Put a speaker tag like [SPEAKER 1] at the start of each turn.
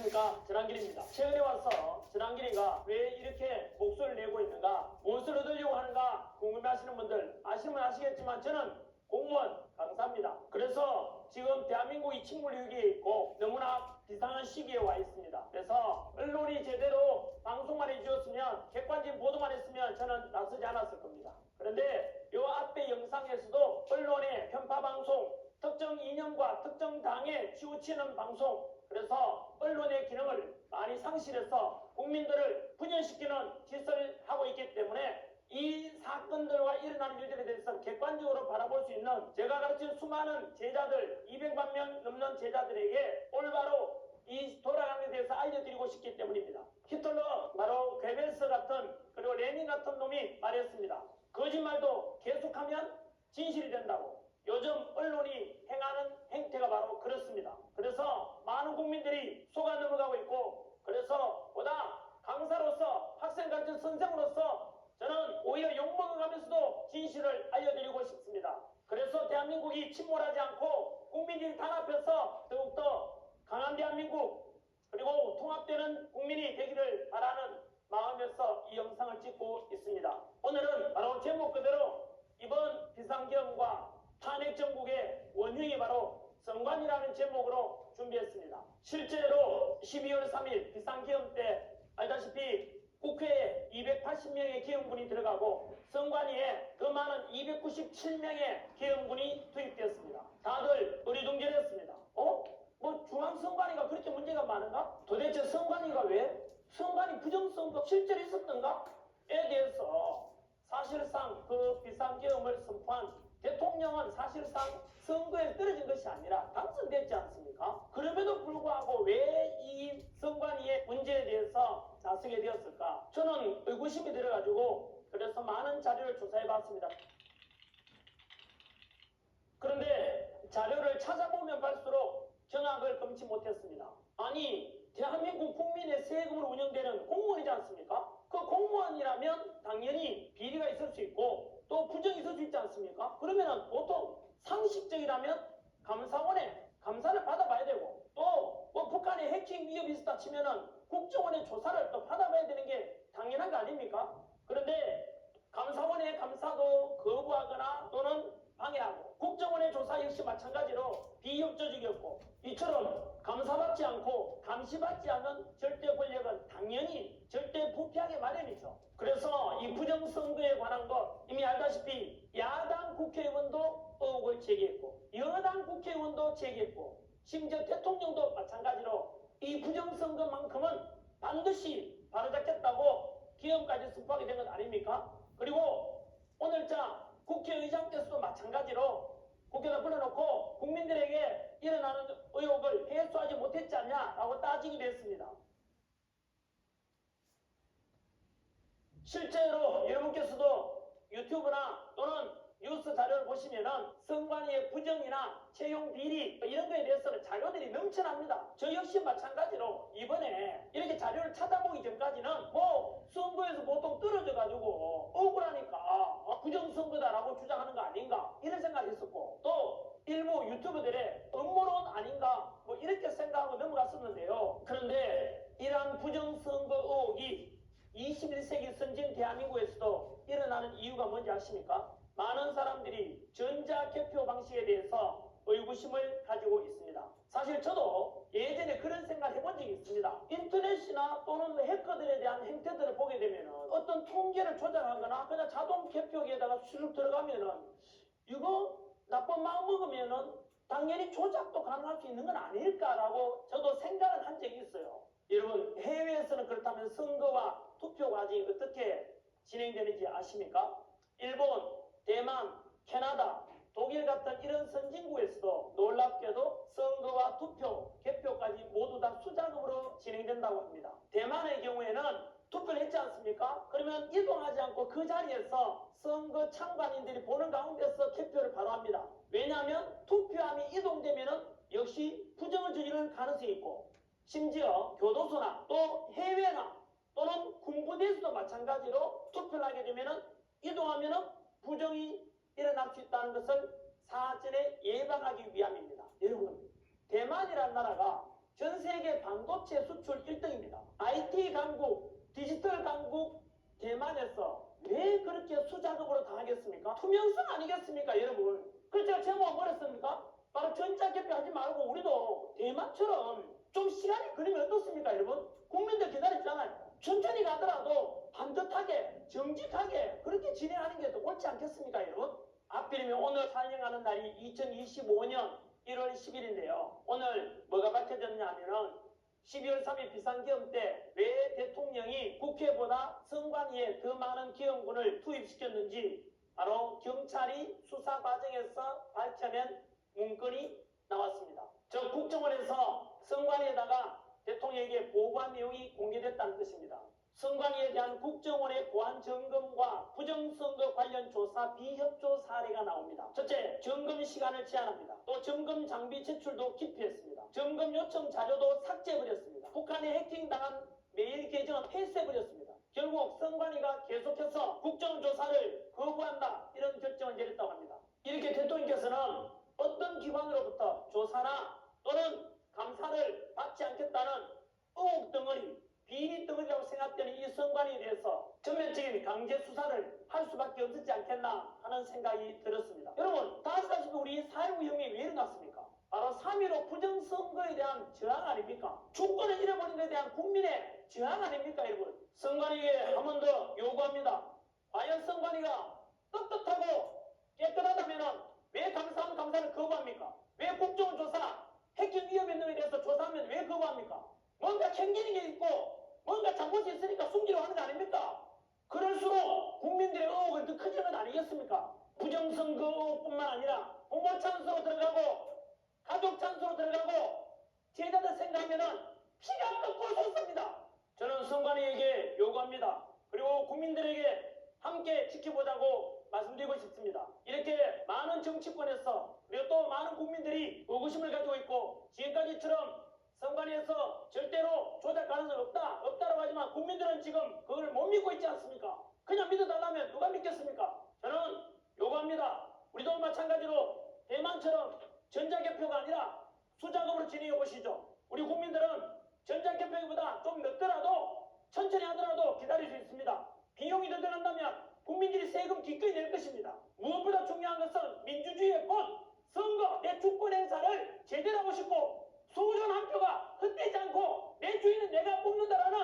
[SPEAKER 1] 안녕하십니까 전한길입니다. 최근에 와서 전한길이가 왜 이렇게 목소리를 내고 있는가 무엇을 얻으려고 하는가 궁금해하시는 분들 아시면 아시겠지만 저는 공무원 강사입니다. 그래서 지금 대한민국 이 침몰 위기에 있고 너무나 비상한 시기에 와 있습니다. 그래서 언론이 제대로 방송만 해주었으면 객관적인 보도만 했으면 저는 나서지 않았을 겁니다. 그런데 요 앞에 영상에서도 언론의 편파 방송, 특정 이념과 특정 당에 치우치는 방송, 그래서 언론의 기능을 많이 상실해서 국민들을 분열시키는 짓을 하고 있기 때문에 이 사건들과 일어나는 일들에 대해서 객관적으로 바라볼 수 있는 제가 가르친 수많은 제자들, 200만 명 넘는 제자들에게 올바로 이 돌아가는 데 대해서 알려드리고 싶기 때문입니다. 히틀러, 바로 괴벨스 같은 그리고 레닌 같은 놈이 말했습니다. 거짓말도 계속하면 진실이 된다고. 요즘 언론이 행하는 행태가 바로 그렇습니다. 국민들이 속아 넘어가고 있고 그래서 보다 강사로서 학생 같은 선생으로서 저는 오히려 욕먹어 가면서도 진실을 알려드리고 싶습니다. 그래서 대한민국이 침몰하지 않고 국민들이 단합해서 더욱더 강한 대한민국 그리고 통합되는 국민이 되기를 바라는 마음에서 이 영상을 찍고 있습니다. 오늘은 바로 제목 그대로 이번 비상계엄과 탄핵 정국의 원흉이 바로 성관이라는 제목으로 준비했습니다. 실제로 12월 3일 비상계엄 때 알다시피 국회에 280명의 계엄군이 들어가고 성관위에 더 많은 297명의 계엄군이 투입되었습니다. 다들 어리둥절했습니다. 어? 뭐 중앙선관위가 그렇게 문제가 많은가? 도대체 선관위가 왜? 선관위 부정선거 실제로 있었던가?에 대해서 사실상 그 비상계엄을 선포한 대통령은 사실상 선거에 떨어진 것이 아니라 당선됐지 않습니까? 그럼에도 불구하고 왜 이 선관위의 문제에 대해서 나서게 되었을까? 저는 의구심이 들어가지고 그래서 많은 자료를 조사해 봤습니다. 그런데 자료를 찾아보면 갈수록 정확을 금치 못했습니다. 아니, 대한민국 국민의 세금으로 운영되는 공무원이지 않습니까? 그 공무원이라면 당연히 비리가 있을 수 있고 또 부정이 있을 수 있지 않습니까? 그러면은 보통 상식적이라면 감사원에 감사를 받아봐야 되고 또 뭐 북한의 해킹 위협이 있었다 치면은 국정원의 조사를 또 받아봐야 되는 게 당연한 거 아닙니까? 그런데 감사원의 감사도 거부하거나 또는 방해하고 국정원의 조사 역시 마찬가지로 비협조적이었고 이처럼 감사받지 않고 감시받지 않는 절대 권력은 당연히 절대 부패하게 마련이죠. 그래서 이 부정선거에 관한 것 이미 알다시피 야당 국회의원도 의혹을 제기했고 여당 국회의원도 제기했고 심지어 대통령도 마찬가지로 이 부정선거만큼은 반드시 바로잡겠다고 기업까지 선포하게 된 것 아닙니까? 그리고 오늘자 국회의장께서도 마찬가지로 국회에다 불러놓고 국민들에게 일어나는 의혹을 해소하지 못했지 않냐라고 따지기도 했습니다. 실제로 여러분께서도 유튜브나 또는 뉴스 자료를 보시면은 선관위의 부정이나 채용 비리 이런 거에 대해서는 자료들이 넘쳐납니다. 저 역시 마찬가지로 이번에 이렇게 자료를 찾아보기 전까지는 뭐 선거에서 보통 떨어져 가지고 억울하니까 어, 부정선거다라고 주장하는 거 아닌가 이런 생각했었고 또 일부 유튜버들의 음모론 아닌가 뭐 이렇게 생각하고 넘어갔었는데요. 그런데 이러한 부정선거 의혹이 21세기 선진 대한민국에서도 일어나는 이유가 뭔지 아십니까? 많은 사람들이 전자개표 방식에 대해서 의구심을 가지고 있습니다. 사실 저도 예전에 그런 생각 해본 적이 있습니다. 인터넷이나 또는 해커들에 대한 행태들을 보게 되면 어떤 통계를 조작하거나 그냥 자동 개표기에다가 쑥 들어가면은 이거 나쁜 마음 먹으면은 당연히 조작도 가능할 수 있는 건 아닐까라고 저도 생각을 한 적이 있어요. 여러분 해외에서는 그렇다면 선거와 투표 과정이 어떻게 진행되는지 아십니까? 일본, 대만, 캐나다, 독일 같은 이런 선진국에서도 놀랍게도 선거와 투표, 개표까지 모두 다 진행 된다고 합니다. 대만의 경우에는 투표를 했지 않습니까? 그러면 이동하지 않고 그 자리에서 선거 참관인들이 보는 가운데서 개표를 바로 합니다. 왜냐하면 투표함이 이동되면은 역시 부정을 저지를 가능성이 있고 심지어 교도소나 또 해외나 또는 군부대에서도 마찬가지로 투표를 하게 되면은 이동하면은 부정이 일어날 수 있다는 것을 사전에 예방하기 위함입니다. 여러분, 대만이라는 나라가 전 세계 반도체 수출 1등입니다. IT 강국, 디지털 강국 대만에서 왜 그렇게 수작업으로 당하겠습니까? 투명성 아니겠습니까, 여러분? 그래서 제가 제목은 뭐랬습니까? 바로 전자개표 하지 말고 우리도 대만처럼 좀 시간이 걸리면 어떻습니까, 여러분? 국민들 기다렸잖아요. 천천히 가더라도 반듯하게, 정직하게 그렇게 진행하는 게 더 옳지 않겠습니까, 여러분? 하필이면 오늘 촬영하는 날이 2025년 1월 10일인데요. 오늘 뭐가 밝혀졌냐 하면은 12월 3일 비상기험 때왜 대통령이 국회보다 선관위에 더 많은 기험군을 투입시켰는지 바로 경찰이 수사 과정에서 밝혀낸 문건이 나왔습니다. 저 국정원에서 선관위에다가 대통령에게 보고한 내용이 공개됐다는 뜻입니다. 선관위에 대한 국정원의 보안 점검과 부정선거 관련 조사 비협조 사례가 나옵니다. 첫째, 점검 시간을 제한합니다. 또 점검 장비 제출도 기피했습니다. 점검 요청 자료도 삭제해버렸습니다. 북한에 해킹당한 메일 계정은 폐쇄해버렸습니다. 결국 선관위가 계속해서 국정원 조사를 거부한다 이런 결정을 내렸다고 합니다. 이렇게 대통령께서는 어떤 기관으로부터 조사나 또는 감사를 받지 않겠다는 덩어리라고 생각되는 이 선관위에 대해서 전면적인 강제 수사를 할 수밖에 없지 않겠나 하는 생각이 들었습니다. 여러분 다 아시다시피 우리 4.19 혁명이 왜 일어났습니까? 바로 3.15 부정선거에 대한 저항 아닙니까? 주권을 잃어버린 것에 대한 국민의 저항 아닙니까 여러분? 선관위에 한 번 더 요구합니다. 과연 선관위가 떳떳하고 깨끗하다면 왜 감사원 감사를 거부합니까? 왜 국정원 조사 해킹 위험 있는 에 대해서 조사하면 왜 거부합니까? 뭔가 챙기는 게 있으니까 숨기려 하는 거 아닙니까? 그럴수록 국민들의 의혹은 더 커지는 건 아니겠습니까? 부정선거 의혹뿐만 아니라 부모 찬스로 들어가고 가족 찬스로 들어가고 제자들 생각하면은 피가 끓고 솟습니다. 저는 선관위에게 요구합니다. 그리고 국민들에게 함께 지켜보자고 말씀드리고 싶습니다. 이렇게 많은 정치권에서 그리고 또 많은 국민들이 의구심을 가지고 있고 지금까지처럼 선관위에서 절대로 조작 가능성이 없다, 지금 그걸 못 믿고 있지 않습니까? 그냥 믿어달라면 누가 믿겠습니까? 저는 요구합니다. 우리도 마찬가지로 대만처럼 전자개표가 아니라 수작업으로 진행해 보시죠. 우리 국민들은 전자개표보다 좀 늦더라도 천천히 하더라도 기다릴 수 있습니다. 비용이 늘어난다면 국민들이 세금 기꺼이 낼 것입니다. 무엇보다 중요한 것은 민주주의의 꽃, 선거, 내 주권 행사를 제대로 하고 싶고 소중한 한 표가 흩되지 않고 내 주인은 내가 뽑는다라는